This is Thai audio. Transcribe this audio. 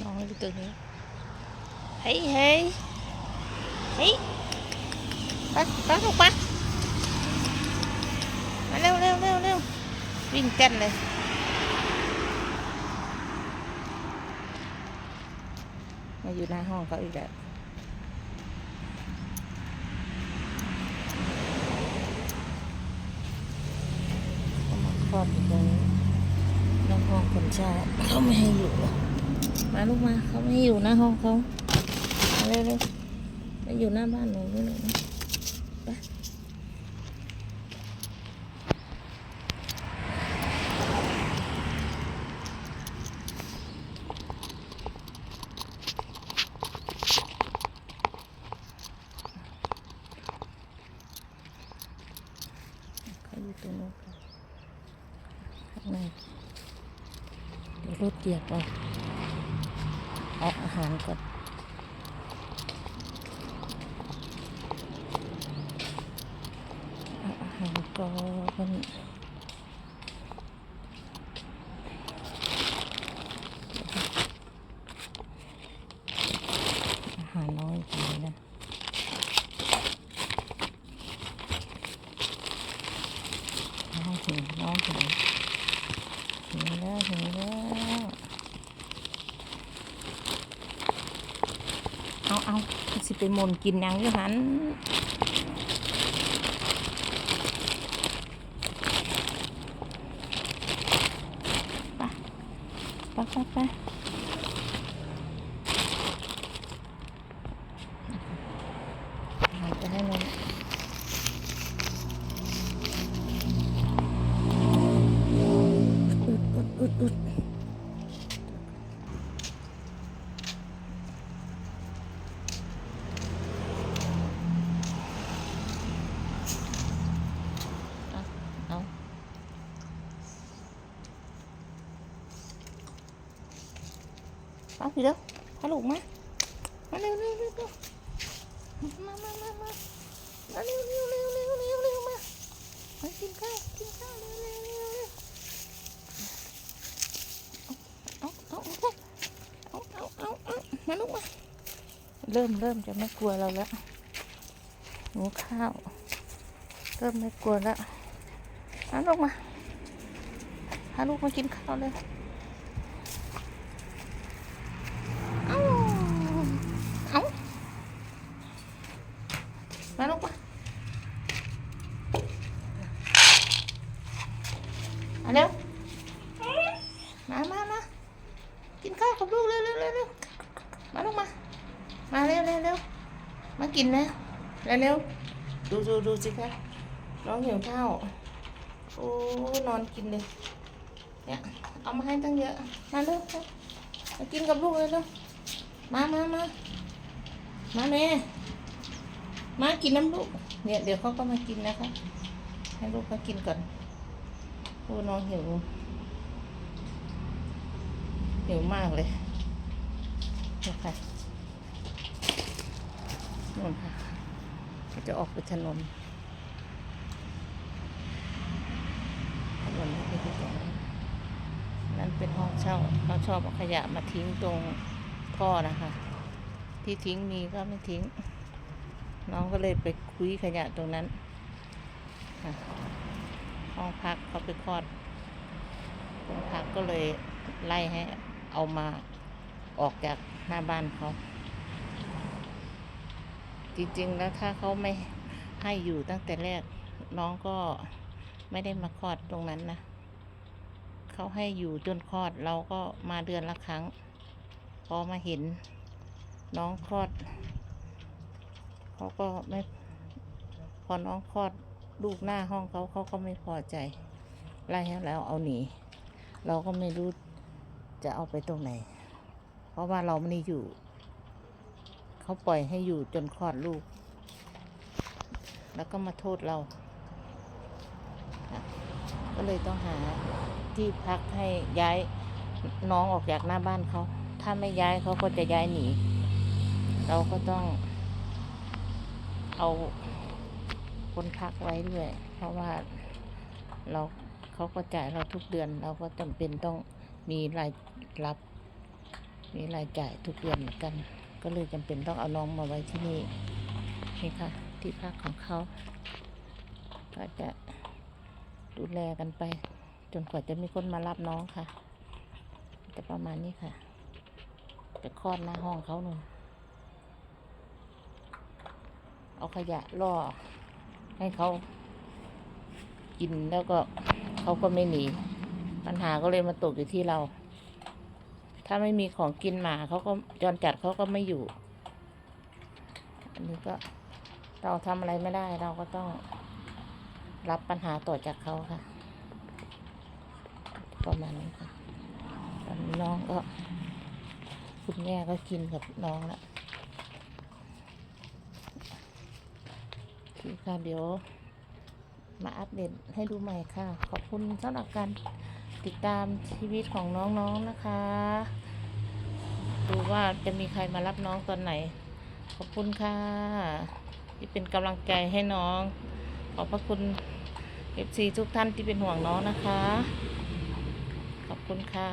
น้องอยู่ตรงนี้เฮ้ยเฮ้ยเฮ้ยไปไปลูกไปมาเร็วเร็วเร็วเร็ววิ่งเต้นเลยมาอยู่หน้าห้องเขาอีกแล้วขามาครอบอยู่ตรงนี้หน้าห้องคนเช่าเขาไม่ให้อยู่ มาลูกมาเขาไม่อยู่หน้าห้องเขามาเร็วเร็วไปอยู่หน้าบ้านหนูนี่หนูนะไปเขาอยู่ตรงนู้นข้างในเดี๋ยวรถเหยียบเอา เอาอาหารก่อนเอาอาหารก่อนอาหารน้อยไปนะน้องถึงน้องถึงถึงแล้วถึงแล้ว เอาเอาสิไปมนกินยังอยู่หันไปไปไปไปอาไปให้มันอุดอุดอุดอุด เอาเอา เอาพี่เด้อพาลูกมามาเร็วเร็วเร็วมามามามามาเร็วเร็วเร็วเร็วเร็วเร็วมามากินข้าวกินข้าวเร็วเร็วเร็วเร็วเอาเอาเอาเอาเอาเอาเอามาลูกมาเริ่มเริ่มจะไม่กลัวเราแล้วหนูข้าวเริ่มไม่กลัวแล้วเอาลูกมาพาลูกมากินข้าวเลย เอาเร็ว มามามากินข้าวกับลูกเร็วเร็วเร็วมาลูกมา มาเร็วเร็วเร็วมากินนะเร็วเร็วดูดูดูสิคะน้องหิวข้าว โอ้นอนกินเลย เนี่ย เอามาให้ตั้งเยอะ มาเร็วมากินกับลูกเลยเร็วมามามามาเมมากินน้ำลูก เนี่ยเดี๋ยวเขาก็มากินนะคะ ให้ลูกเขากินก่อน อ้น้องหิวหิวมากเลยนี่ค่ะนู่นค่ะจะออกไปถนนถนนไปที่ตรงนั้นนั่นเป็นห้องเช่าเขาชอบเอาขยะมาทิ้งตรงท่อนะคะ ที่ทิ้งมีก็ไม่ทิ้ง น้องก็เลยไปคุยขยะตรงนั้น ห้องพักเขาไปคลอดห้องพักก็เลยไล่ให้เอามาออกจากหน้าบ้านเขา จริงๆแล้วถ้าเขาไม่ให้อยู่ตั้งแต่แรก น้องก็ไม่ได้มาคลอดตรงนั้นนะเขาให้อยู่จนคลอดเราก็มาเดือนละครั้ง พอมาเห็น น้องคลอดเขาก็ไม่พอน้องคลอด ลูกหน้าห้องเขาเขาก็ไม่พอใจไล่ให้แล้วเอาหนี เราก็ไม่รู้จะเอาไปตรงไหน เพราะว่าเราไม่ได้อยู่ เขาปล่อยให้อยู่จนคลอดลูก แล้วก็มาโทษเรา ก็เลยต้องหาที่พักให้ย้ายน้องออกจากหน้าบ้านเขา ถ้าไม่ย้ายเขาก็จะย้ายหนี เราก็ต้องเอา คนพักไว้ด้วย เพราะว่าเราเขาก็จ่ายเราทุกเดือน เราก็จำเป็นต้องมีรายรับ มีรายจ่ายทุกเดือนเหมือนกัน ก็เลยจำเป็นต้องเอาน้องมาไว้ที่นี่นี่ค่ะ ที่พักของเขา ก็จะดูแลกันไป จนกว่าจะมีคนมารับน้องค่ะจะประมาณนี้ค่ะจะคลอดหน้าห้องเขาหนึ่งเอาขยะล่อ ให้เขากินแล้วก็เขาก็ไม่หนี ปัญหาก็เลยมาตกอยู่ที่เรา ถ้าไม่มีของกินหมาเขาก็จรจัดเขาก็ไม่อยู่ อันนี้ก็เราทำอะไรไม่ได้เราก็ต้องรับปัญหาต่อจากเขาค่ะ ประมาณนี้ค่ะตอนนี้น้องก็ คุณแม่ก็กินกับน้องละ ทีค่ะเดี๋ยว มาอัปเดตให้ดูใหม่ค่ะ ขอบคุณสำหรับการติดตามชีวิตของน้องๆนนะคะ ดูว่าจะมีใครมารับน้องตอนไหน ขอบคุณค่ะ ที่เป็นกำลังใจให้น้อง ขอบพระคุณเอฟซีทุกท่านที่เป็นห่วงน้องนะคะ ขอบคุณค่ะ